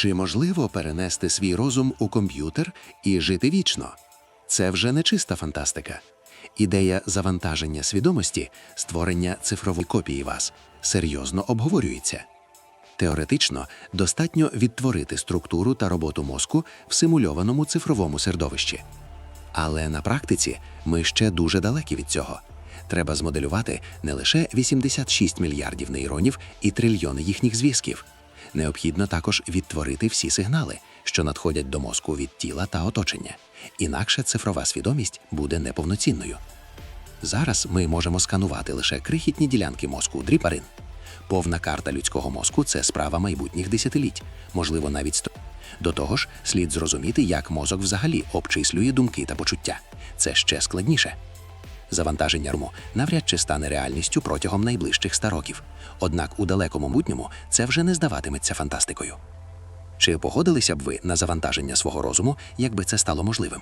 Чи можливо перенести свій розум у комп'ютер і жити вічно? Це вже не чиста фантастика. Ідея завантаження свідомості, створення цифрової копії вас серйозно обговорюється. Теоретично достатньо відтворити структуру та роботу мозку в симульованому цифровому середовищі. Але на практиці ми ще дуже далекі від цього. Треба змоделювати не лише 86 мільярдів нейронів і трильйони їхніх зв'язків. Необхідно також відтворити всі сигнали, що надходять до мозку від тіла та оточення. Інакше цифрова свідомість буде неповноцінною. Зараз ми можемо сканувати лише крихітні ділянки мозку дріпарин. Повна карта людського мозку це справа майбутніх десятиліть, можливо, навіть сто. До того ж, слід зрозуміти, як мозок взагалі обчислює думки та почуття. Це ще складніше. Завантаження РМО навряд чи стане реальністю протягом найближчих ста років. Однак у далекому мутньому це вже не здаватиметься фантастикою. Чи погодилися б ви на завантаження свого розуму, якби це стало можливим?